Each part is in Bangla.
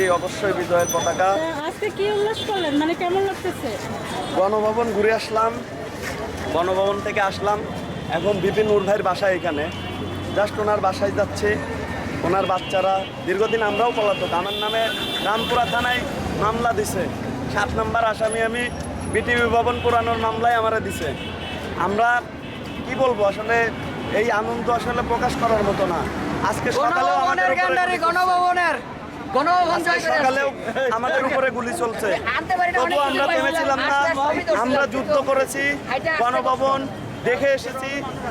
জি অবশ্যই বিজয়ের পতাকা। আজকে কি উল্লাস করলেন? মানে কেমন লাগতেছে? গণভবন ঘুরে আসলাম। গণভবন থেকে আসলাম। এখন বিপিন নূর ভাইয়ের বাসায় এখানে। জাস্ট ওনার বাসায় যাচ্ছে। ওনার বাচ্চারা দীর্ঘদিন আমরাও পলাতক। আমার নামে রামপুরা থানায় মামলা দিছে। সাত নম্বর আসামি আমি বিটিভি ভবন পুরানোর মামলায় আমারা দিছে। আমরা কি বলব? আসলে এই আনন্দ আসলে প্রকাশ করার মতো না। আজকে সকালেও আমাদের গণভবনের। সকালেও আমাদের উপরে গুলি চলছে। তবু আমরা থেমেছিলাম না আমরা যুদ্ধ করেছি গণভবন দেখে এসেছি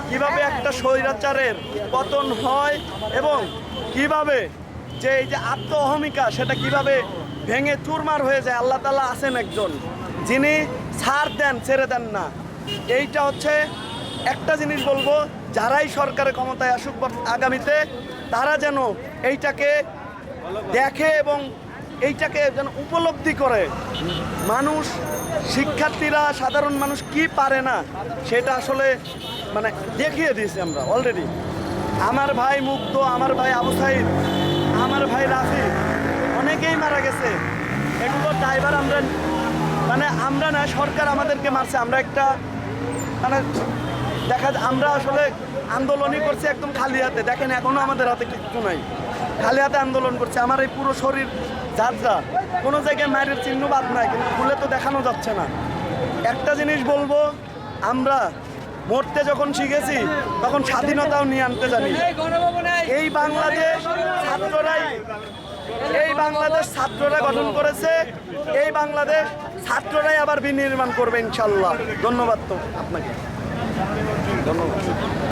কীভাবে একটা স্বৈরাচারের পতন হয় এবং কীভাবে যে এই যে আত্ম অহমিকা সেটা কীভাবে ভেঙে চুরমার হয়ে যায় আল্লাহ তালা আছেন একজন যিনি ছাড় দেন ছেড়ে দেন না। এইটা হচ্ছে একটা জিনিস বলব যারাই সরকারের ক্ষমতায় আসুক আগামীতে তারা যেন এইটাকে দেখে এবং এইটাকে যেন উপলব্ধি করে। মানুষ, শিক্ষার্থীরা, সাধারণ মানুষ কি পারে না, সেটা আসলে মানে দেখিয়ে দিয়েছি আমরা অলরেডি আমার ভাই মুক্ত আমার ভাই আবু আমার ভাই রাফি, অনেকেই মারা গেছে। এগুলো ড্রাইভার আমরা মানে আমরা না, সরকার আমাদেরকে মারছে। আমরা একটা মানে দেখা আমরা আসলে আন্দোলনই করছি একদম খালি হাতে। দেখেন এখনও আমাদের হাতে কিছু নাই। খালি হাতে আন্দোলন করছে। আমার এই পুরো শরীর যাত্রা কোনো জায়গায় মায়ের চিহ্ন বাদ নাই, কিন্তু খুলে তো দেখানো যাচ্ছে না। একটা জিনিস বলব, আমরা মরতে যখন শিখেছি, তখন স্বাধীনতাও নিয়ে আনতে জানি। এই বাংলাদেশ ছাত্ররাই এই বাংলাদেশ ছাত্ররা গঠন করেছে, এই বাংলাদেশ ছাত্ররাই আবার বিনির্মাণ করবে ইনশাল্লাহ। ধন্যবাদ তো আপনাকে। ধন্যবাদ।